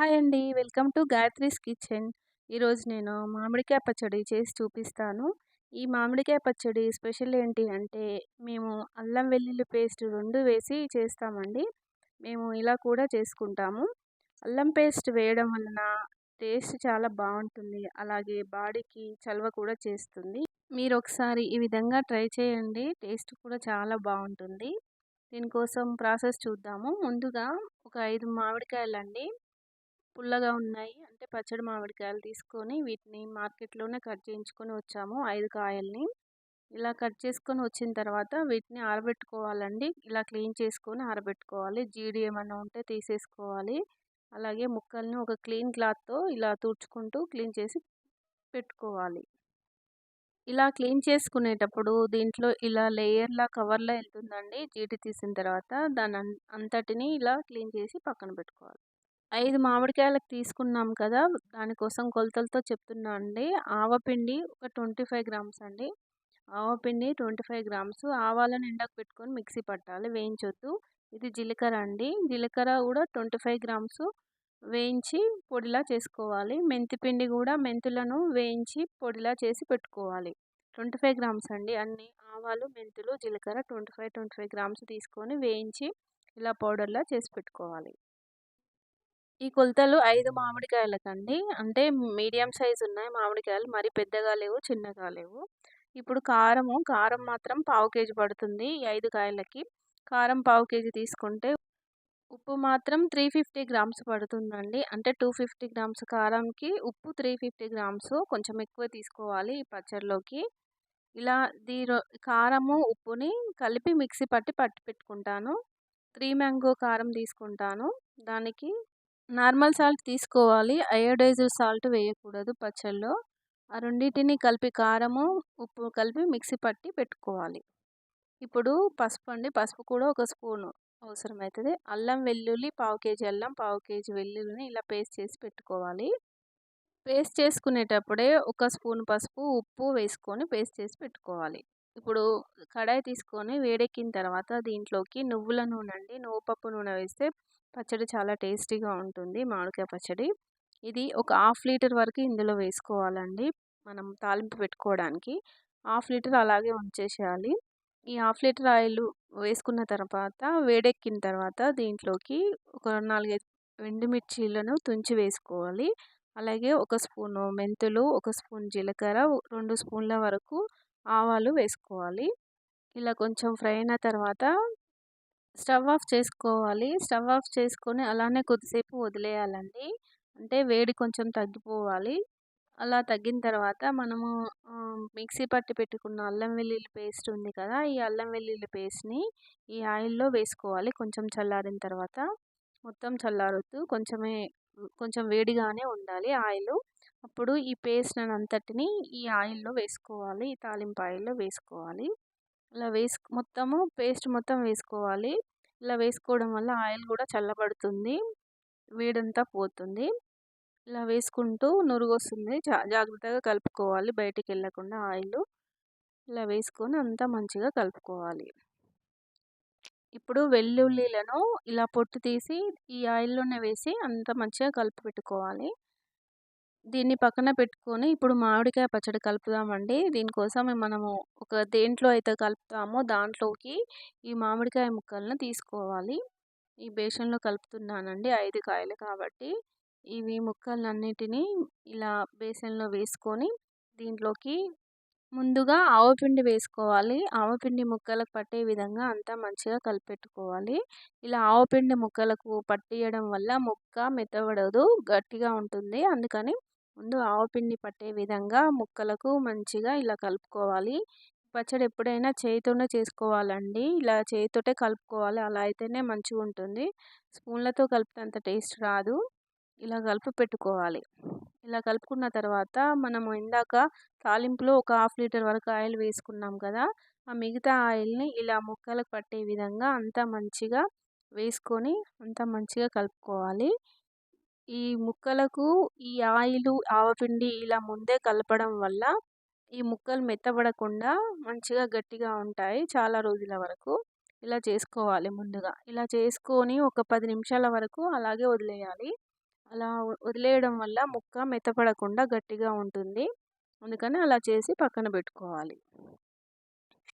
Hi అండి. Welcome to Gayatri's kitchen. ఈరోజు నేను మామిడికాయ పచ్చడి చేసి చూపిస్తాను. ఈ మామిడికాయ పచ్చడి స్పెషల్ ఏంటి అంటే మేము అల్లం వెల్లుల్లి పేస్ట్ రెండు వేసి చేస్తామండి. మేము ఇలా కూడా చేసుకుంటాము. అల్లం పేస్ట్ వేయడం వలన టేస్ట్ చాలా బాగుంటుంది. అలాగే బాడీకి చలవ కూడా చేస్తుంది. మీరు ఒకసారి ఈ విధంగా ట్రై చేయండి. టేస్ట్ కూడా చాలా బాగుంటుంది. దీనికోసం ప్రాసెస్ చూద్దాము. ముందుగా ఒక ఐదు మామిడికాయలండి. పుల్లగా ఉన్నాయి. అంటే పచ్చడి మామిడికాయలు తీసుకొని వీటిని మార్కెట్లోనే కట్ చేయించుకొని వచ్చాము. ఐదు కాయల్ని. ఇలా కట్ చేసుకొని వచ్చిన తర్వాత వీటిని ఆరబెట్టుకోవాలండి. ఇలా క్లీన్ చేసుకొని ఆరబెట్టుకోవాలి. జీడి ఏమైనా ఉంటే తీసేసుకోవాలి. అలాగే ముక్కల్ని ఒక క్లీన్ క్లాత్తో ఇలా తుడుచుకుంటూ క్లీన్ చేసి పెట్టుకోవాలి. ఇలా క్లీన్ చేసుకునేటప్పుడు దీంట్లో ఇలా లేయర్లా కవర్లా వెళ్తుందండి. జీడి తీసిన తర్వాత దాని అంతటిని ఇలా క్లీన్ చేసి పక్కన పెట్టుకోవాలి. ఐదు మామిడికాయలకు తీసుకున్నాం కదా! దానికోసం కొలతలతో చెప్తున్నా అండి. ఆవపిండి ఒక ట్వంటీ ఫైవ్ గ్రామ్స్ అండి. ఆవపిండి ట్వంటీ ఫైవ్ గ్రామ్స్. ఆవాలను ఎండకు పెట్టుకొని మిక్సీ పట్టాలి. వేయించొద్దు. ఇది జీలకర్ర అండి. జీలకర్ర కూడా ట్వంటీ ఫైవ్ గ్రామ్స్. వేయించి పొడిలా చేసుకోవాలి. మెంతిపిండి కూడా మెంతులను వేయించి పొడిలా చేసి పెట్టుకోవాలి. ట్వంటీ ఫైవ్ గ్రామ్స్ అండి. అన్ని ఆవాలు మెంతులు జీలకర్ర twenty five twenty five grams తీసుకొని వేయించి ఇలా పౌడర్లా చేసి పెట్టుకోవాలి. ఈ కొలతలు ఐదు మామిడికాయలకండి. అంటే మీడియం సైజు ఉన్నాయి మామిడికాయలు. మరి పెద్దగా లేవు చిన్నగా లేవు. ఇప్పుడు కారము కారం మాత్రం పావు కేజీ పడుతుంది ఈ ఐదు కాయలకి. కారం పావు కేజీ తీసుకుంటే ఉప్పు మాత్రం త్రీ ఫిఫ్టీ గ్రామ్స్ పడుతుందండి. అంటే టూ ఫిఫ్టీ గ్రామ్స్ కారంకి ఉప్పు త్రీ ఫిఫ్టీ గ్రామ్స్ కొంచెం ఎక్కువ తీసుకోవాలి ఈ పచ్చడిలోకి. ఇలా దీ కారము ఉప్పుని కలిపి మిక్సీ పట్టి పట్టి పెట్టుకుంటాను. త్రీ మ్యాంగో కారం తీసుకుంటాను. దానికి నార్మల్ సాల్ట్ తీసుకోవాలి. అయోడైజ్డ్ సాల్ట్ వేయకూడదు పచ్చళ్ళలో. ఆ రెండింటిని కలిపి కారము ఉప్పు కలిపి మిక్సీ పట్టి పెట్టుకోవాలి. ఇప్పుడు పసుపు అండి. పసుపు కూడా ఒక స్పూను అవసరమవుతుంది అల్లం వెల్లుల్లి పావు కేజీ అల్లం పావు కేజీ వెల్లుల్లిని ఇలా పేస్ట్ చేసి పెట్టుకోవాలి. పేస్ట్ చేసుకునేటప్పుడే ఒక స్పూన్ పసుపు ఉప్పు వేసుకొని పేస్ట్ చేసి పెట్టుకోవాలి. ఇప్పుడు కడాయి తీసుకొని వేడెక్కిన తర్వాత దీంట్లోకి నువ్వుల నూనె అండి. నువ్వు పప్పు నూనె వేస్తే పచ్చడి చాలా టేస్టీగా ఉంటుంది మామిడికాయ పచ్చడి. ఇది ఒక హాఫ్ లీటర్ వరకు ఇందులో వేసుకోవాలండి మనం తాలింపు పెట్టుకోవడానికి. హాఫ్ లీటర్ అలాగే ఉంచేసేయాలి. ఈ హాఫ్ లీటర్ ఆయిల్ వేసుకున్న తర్వాత వేడెక్కిన తర్వాత దీంట్లోకి ఒక నాలుగైదు ఎండుమిర్చీలను తుంచి వేసుకోవాలి. అలాగే ఒక స్పూను మెంతులు ఒక స్పూన్ జీలకర్ర రెండు స్పూన్ల వరకు ఆవాలు వేసుకోవాలి. ఇలా కొంచెం ఫ్రై అయిన తర్వాత స్టవ్ ఆఫ్ చేసుకోవాలి. స్టవ్ ఆఫ్ చేసుకొని అలానే కొద్దిసేపు వదిలేయాలండి. అంటే వేడి కొంచెం తగ్గిపోవాలి. అలా తగ్గిన తర్వాత మనము మిక్సీ పట్టి పెట్టుకున్న అల్లం వెల్లుల్లి పేస్ట్ ఉంది కదా ఈ అల్లం వెల్లుల్లి పేస్ట్ని ఈ ఆయిల్లో వేసుకోవాలి కొంచెం చల్లారిన తర్వాత. మొత్తం చల్లారొద్దు. కొంచెమే కొంచెం వేడిగానే ఉండాలి ఆయిల్. అప్పుడు ఈ పేస్ట్ అంతటిని ఈ ఆయిల్లో వేసుకోవాలి ఈ తాలింపు ఆయిల్లో వేసుకోవాలి. ఇలా వేసు మొత్తము పేస్ట్ మొత్తం వేసుకోవాలి. ఇలా వేసుకోవడం వల్ల ఆయిల్ కూడా చల్లబడుతుంది వేడంతా పోతుంది. ఇలా వేసుకుంటూ నురుగు వస్తుంది జాగ్రత్తగా కలుపుకోవాలి బయటికి వెళ్ళకుండా ఆయిల్. ఇలా వేసుకొని అంతా మంచిగా కలుపుకోవాలి. ఇప్పుడు వెల్లుల్లిలను ఇలా పొట్టు తీసి ఈ ఆయిల్లోనే వేసి అంత మంచిగా కలిపి పెట్టుకోవాలి దీన్ని పక్కన పెట్టుకొని ఇప్పుడు మామిడికాయ పచ్చడి కలుపుదామండి. దీనికోసం మనము ఒక దేంట్లో అయితే కలుపుతామో దాంట్లోకి ఈ మామిడికాయ ముక్కలను తీసుకోవాలి. ఈ బేసన్లో కలుపుతున్నానండి ఐదు కాయలు కాబట్టి. ఇవి ముక్కలన్నిటినీ ఇలా బేసన్లో వేసుకొని దీంట్లోకి ముందుగా ఆవపిండి వేసుకోవాలి. ఆవపిండి ముక్కలకు పట్టే విధంగా అంతా మంచిగా కలిపెట్టుకోవాలి. ఇలా ఆవపిండి ముక్కలకు పట్టియడం వల్ల ముక్క మెత్తబడదు గట్టిగా ఉంటుంది. అందుకని ముందు ఆవపిండి పట్టే విధంగా ముక్కలకు మంచిగా ఇలా కలుపుకోవాలి. పచ్చడి ఎప్పుడైనా చేతితోనే చేసుకోవాలండి. ఇలా చేతితోటే కలుపుకోవాలి. అలా అయితేనే మంచిగా ఉంటుంది. స్పూన్లతో కలిపితే అంత టేస్ట్ రాదు. ఇలా కలిపి పెట్టుకోవాలి. ఇలా కలుపుకున్న తర్వాత మనము ఇందాక తాలింపులో ఒక హాఫ్ లీటర్ వరకు ఆయిల్ వేసుకున్నాం కదా ఆ మిగతా ఆయిల్ని ఇలా ముక్కలకు పట్టే విధంగా అంతా మంచిగా వేసుకొని అంతా మంచిగా కలుపుకోవాలి. ఈ ముక్కలకు ఈ ఆయిల్ ఆవపిండి ఇలా ముందే కలపడం వల్ల ఈ ముక్కలు మెత్తబడకుండా మంచిగా గట్టిగా ఉంటాయి చాలా రోజుల వరకు. ఇలా చేసుకోవాలి ముందుగా. ఇలా చేసుకొని ఒక పది నిమిషాల వరకు అలాగే వదిలేయాలి. అలా వదిలేయడం వల్ల ముక్క మెత్తపడకుండా గట్టిగా ఉంటుంది. అందుకని అలా చేసి పక్కన పెట్టుకోవాలి.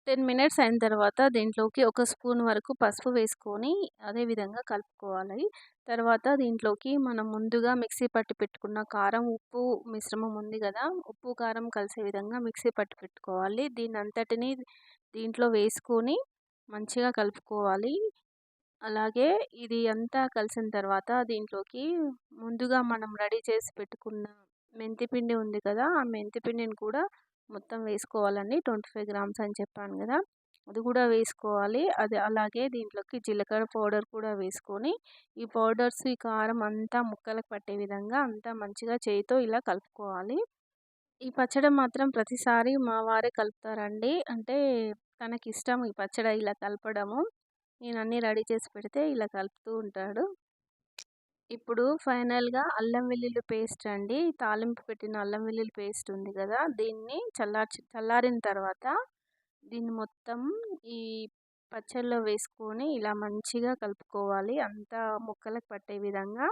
టెన్ మినిట్స్ అయిన తర్వాత దీంట్లోకి ఒక స్పూన్ వరకు పసుపు వేసుకొని అదేవిధంగా కలుపుకోవాలి. తర్వాత దీంట్లోకి మనం ముందుగా మిక్సీ పట్టి పెట్టుకున్న కారం ఉప్పు మిశ్రమం ఉంది కదా ఉప్పు కారం కలిసే విధంగా మిక్సీ పట్టి పెట్టుకోవాలి. దీని అంతటిని దీంట్లో వేసుకొని మంచిగా కలుపుకోవాలి. అలాగే ఇది అంతా కలిసిన తర్వాత దీంట్లోకి ముందుగా మనం రెడీ చేసి పెట్టుకున్న మెంతిపిండి ఉంది కదా ఆ మెంతి పిండిని కూడా మొత్తం వేసుకోవాలండి. ట్వంటీ ఫైవ్ గ్రామ్స్ అని చెప్పాను కదా! అది కూడా వేసుకోవాలి. అది అలాగే దీంట్లోకి జీలకర్ర పౌడర్ కూడా వేసుకొని ఈ పౌడర్స్ ఈ కారం అంతా ముక్కలకు పట్టే విధంగా అంతా మంచిగా చేయితో ఇలా కలుపుకోవాలి. ఈ పచ్చడి మాత్రం ప్రతిసారి మా వారే కలుపుతారండి. అంటే తనకి ఇష్టం ఈ పచ్చడి ఇలా కలపడము. నేను అన్నీ రెడీ చేసి పెడితే ఇలా కలుపుతూ ఉంటాడు. ఇప్పుడు ఫైనల్గా అల్లం వెల్లుల్లి పేస్ట్ అండి. తాలింపు పెట్టిన అల్లం వెల్లుల్లి పేస్ట్ ఉంది కదా దీన్ని చల్లార్చి చల్లారిన తర్వాత దీన్ని మొత్తం ఈ పచ్చళ్ళలో వేసుకొని ఇలా మంచిగా కలుపుకోవాలి. అంతా ముక్కలకు పట్టే విధంగా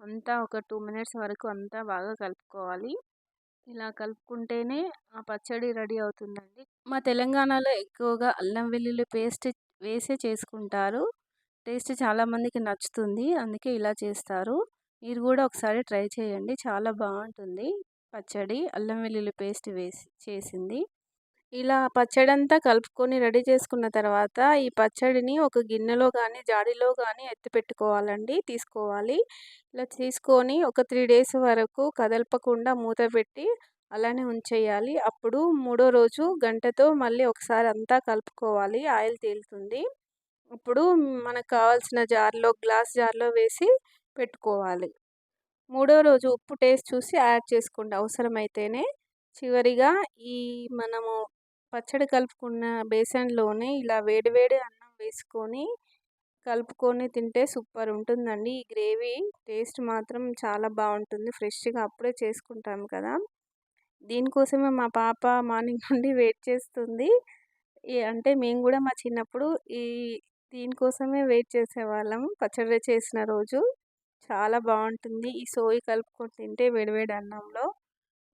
అంతా ఒక టూ మినిట్స్ వరకు అంతా బాగా కలుపుకోవాలి. ఇలా కలుపుకుంటేనే ఆ పచ్చడి రెడీ అవుతుందండి. మా తెలంగాణలో ఎక్కువగా అల్లం వెల్లుల్లి పేస్ట్ వేసే చేసుకుంటారు. టేస్ట్ చాలామందికి నచ్చుతుంది. అందుకే ఇలా చేస్తారు. మీరు కూడా ఒకసారి ట్రై చేయండి. చాలా బాగుంటుంది. పచ్చడి అల్లం వెల్లుల్లి పేస్ట్ వేసి చేసింది. ఇలా పచ్చడి అంతా కలుపుకొని రెడీ చేసుకున్న తర్వాత ఈ పచ్చడిని ఒక గిన్నెలో కానీ జాడీలో కానీ ఎత్తి పెట్టుకోవాలండి. తీసుకోవాలి. ఇలా తీసుకొని ఒక త్రీ డేస్ వరకు కదలపకుండా మూత పెట్టి అలానే ఉంచేయాలి. అప్పుడు మూడో రోజు గంటతో మళ్ళీ ఒకసారి అంతా కలుపుకోవాలి. ఆయిల్ తేలుతుంది. ఇప్పుడు మనకు కావాల్సిన జార్లో గ్లాస్ జార్లో వేసి పెట్టుకోవాలి. మూడో రోజు ఉప్పు టేస్ట్ చూసి యాడ్ చేసుకోండి. అవసరమైతేనే. చివరిగా ఈ మనము పచ్చడి కలుపుకున్న బేసన్లోనే ఇలా వేడివేడి అన్నం వేసుకొని కలుపుకొని తింటే సూపర్ ఉంటుందండి. ఈ గ్రేవీ టేస్ట్ మాత్రం చాలా బాగుంటుంది. ఫ్రెష్గా అప్పుడే చేసుకుంటాం కదా. దీనికోసమే మా పాప మార్నింగ్ నుండి వెయిట్ చేస్తుంది. అంటే మేము కూడా మా చిన్నప్పుడు ఈ దీనికోసమే వెయిట్ చేసేవాళ్ళం. పచ్చడి చేసిన రోజు చాలా బాగుంటుంది. ఈ సోయి కలుపుకొని తింటే వేడివేడి అన్నంలో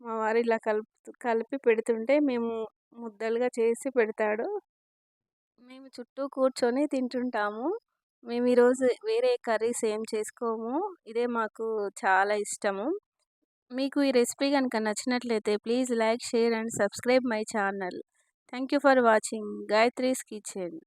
మా వారు ఇలా కలుపు కలిపి పెడుతుంటే మేము ముద్దలుగా చేసి పెడతాడు. మేము చుట్టూ కూర్చొని తింటుంటాము. మేము ఈరోజు వేరే కర్రీస్ ఏం చేసుకోము. ఇదే మాకు చాలా ఇష్టము. మీకు ఈ రెసిపీ కనుక నచ్చినట్లయితే please like share and subscribe my channel. Thank you for watching. Gayatri's kitchen.